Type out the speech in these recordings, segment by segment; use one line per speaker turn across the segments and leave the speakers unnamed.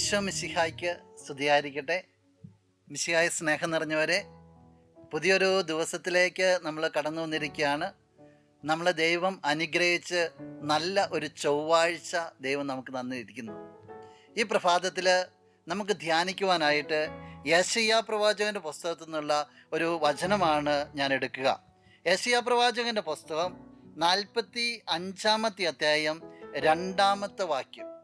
ഈശോ മിശിഹായ്ക്ക് സ്തുതിയായിരിക്കട്ടെ. മിശിഹായ സ്നേഹം നിറഞ്ഞവരെ പുതിയൊരു ദിവസത്തിലേക്ക് നമ്മൾ കടന്നു വന്നിരിക്കുകയാണ്. നമ്മളെ ദൈവം അനുഗ്രഹിച്ച് നല്ല ഒരു ചൊവ്വാഴ്ച ദൈവം നമുക്ക് തന്നിരിക്കുന്നു. ഈ പ്രഭാതത്തിൽ നമുക്ക് ധ്യാനിക്കുവാനായിട്ട് യേശയ്യ പ്രവാചകന്റെ പുസ്തകത്തിൽ നിന്നുള്ള ഒരു വചനമാണ് ഞാൻ എടുക്കുക. യേശയ്യ പ്രവാചകന്റെ പുസ്തകം നാൽപ്പത്തി അഞ്ചാമത്തെ അധ്യായം രണ്ടാമത്തെ വാക്യം.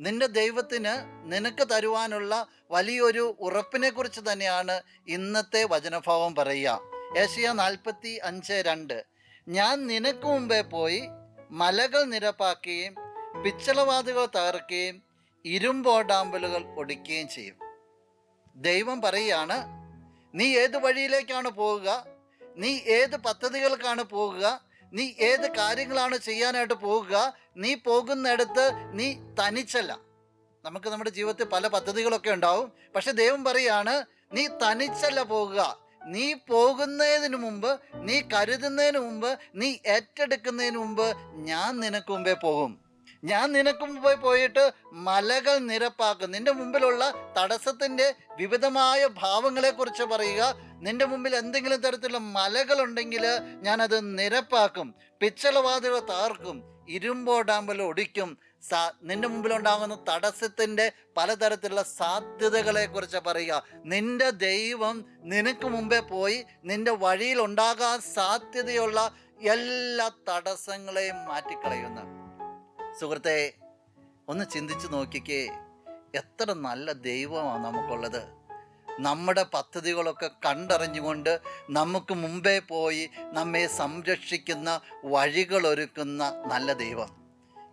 നിന്റെ ദൈവത്തിന് നിനക്ക് തരുവാനുള്ള വലിയൊരു ഉറപ്പിനെ കുറിച്ച് തന്നെയാണ് ഇന്നത്തെ വചനഭാവം പറയുക. ഏഷ്യ നാൽപ്പത്തി അഞ്ച് രണ്ട്. ഞാൻ നിനക്ക് മുമ്പേ പോയി മലകൾ നിരപ്പാക്കുകയും പിച്ചളവാതുകൾ തകർക്കുകയും ഇരുമ്പോടാമ്പലുകൾ ഒടിക്കുകയും ചെയ്യും. ദൈവം പറയുകയാണ് നീ ഏത് വഴിയിലേക്കാണ് പോവുക നീ ഏത് പദ്ധതികൾക്കാണ് പോകുക? നീ ഏത് കാര്യങ്ങളാണ് ചെയ്യാനായിട്ട് പോകുക നീ പോകുന്നിടത്ത് നീ തനിച്ചല്ല. നമുക്ക് നമ്മുടെ ജീവിതത്തിൽ പല പദ്ധതികളൊക്കെ ഉണ്ടാവും. പക്ഷെ ദൈവം പറയാണ് നീ തനിച്ചല്ല പോകുക. നീ പോകുന്നതിന് മുമ്പ് നീ കരുതുന്നതിന് മുമ്പ് നീ ഏറ്റെടുക്കുന്നതിന് മുമ്പ് ഞാൻ നിനക്ക് മുമ്പേ പോകും. ഞാൻ നിനക്ക് മുമ്പ് പോയിട്ട് മലകൾ നിരപ്പാക്കും. നിന്റെ മുമ്പിലുള്ള തടസ്സത്തിന്റെ വിവിധമായ ഭാവങ്ങളെക്കുറിച്ച് പറയുക. നിന്റെ മുമ്പിൽ എന്തെങ്കിലും തരത്തിലുള്ള മലകളുണ്ടെങ്കിൽ ഞാനത് നിരപ്പാക്കും. പിച്ചളവാതിക താർക്കും ഇരുമ്പോടാമ്പൽ ഒടിക്കും. സാ നിന്റെ മുമ്പിലുണ്ടാകുന്ന തടസ്സത്തിന്റെ പലതരത്തിലുള്ള സാധ്യതകളെ കുറിച്ച് പറയുക. നിന്റെ ദൈവം നിനക്ക് മുമ്പേ പോയി നിന്റെ വഴിയിൽ ഉണ്ടാകാൻ സാധ്യതയുള്ള എല്ലാ തടസ്സങ്ങളെയും മാറ്റിക്കളയുന്നു. സുഹൃത്തെ ഒന്ന് ചിന്തിച്ചു നോക്കിക്കേ. എത്ര നല്ല ദൈവമാണ് നമുക്കുള്ളത്. നമ്മുടെ പദ്ധതികളൊക്കെ കണ്ടറിഞ്ഞുകൊണ്ട് നമുക്ക് മുമ്പേ പോയി നമ്മെ സംരക്ഷിക്കുന്ന വഴികളൊരുക്കുന്ന നല്ല ദൈവം.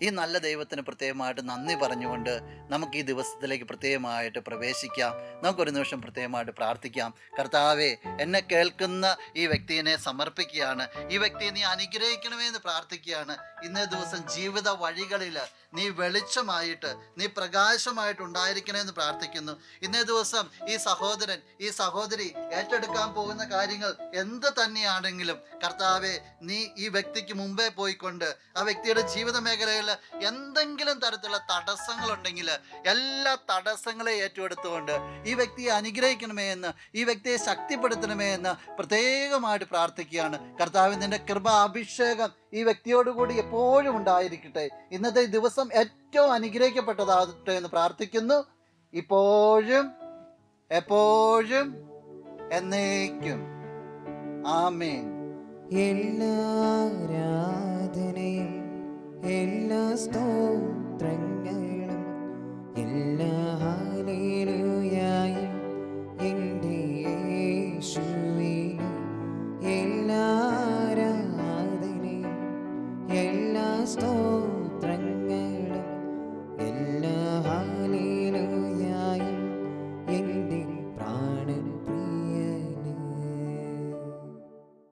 ഈ നല്ല ദൈവത്തിന് പ്രത്യേകമായിട്ട് നന്ദി പറഞ്ഞുകൊണ്ട് നമുക്ക് ഈ ദിവസത്തിലേക്ക് പ്രത്യേകമായിട്ട് പ്രവേശിക്കാം. നമുക്കൊരു നിമിഷം പ്രത്യേകമായിട്ട് പ്രാർത്ഥിക്കാം. കർത്താവേ എന്നെ കേൾക്കുന്ന ഈ വ്യക്തിയെ സമർപ്പിക്കുകയാണ്. ഈ വ്യക്തിയെ നീ അനുഗ്രഹിക്കണമേ എന്ന് പ്രാർത്ഥിക്കുകയാണ്. ഇന്നേ ദിവസം ജീവിത വഴികളിൽ നീ വെളിച്ചമായിട്ട് നീ പ്രകാശമായിട്ട് ഉണ്ടായിരിക്കണമെന്ന് പ്രാർത്ഥിക്കുന്നു. ഇന്നേ ദിവസം ഈ സഹോദരൻ ഈ സഹോദരി ഏറ്റെടുക്കാൻ പോകുന്ന കാര്യങ്ങൾ എന്ത് തന്നെയാണെങ്കിലും കർത്താവെ നീ ഈ വ്യക്തിക്ക് മുമ്പേ പോയിക്കൊണ്ട് ആ വ്യക്തിയുടെ ജീവിത മേഖലയിൽ എന്തെങ്കിലും തരത്തിലുള്ള തടസ്സങ്ങളുണ്ടെങ്കിൽ എല്ലാ തടസ്സങ്ങളെ ഏറ്റെടുത്തുകൊണ്ട് ഈ വ്യക്തിയെ അനുഗ്രഹിക്കണമേ എന്ന് ഈ വ്യക്തിയെ ശക്തിപ്പെടുത്തണമേ എന്ന് പ്രത്യേകമായിട്ട് പ്രാർത്ഥിക്കുകയാണ്. കർത്താവ് നിന്റെ കൃപ അഭിഷേകം ഈ വ്യക്തിയോട് കൂടി എപ്പോഴും ഉണ്ടായിരിക്കട്ടെ. ഇന്നത്തെ ദിവസം ഏറ്റവും അനുഗ്രഹിക്കപ്പെട്ടതാകട്ടെ എന്ന് പ്രാർത്ഥിക്കുന്നു. ഇപ്പോഴും എപ്പോഴും എന്നേക്കും. ആമേ
എല്ലാ സ്തോത്രങ്ങളും എല്ലാ എന്റെ യേശുവിന് എല്ലാ എല്ലാ സ്തോ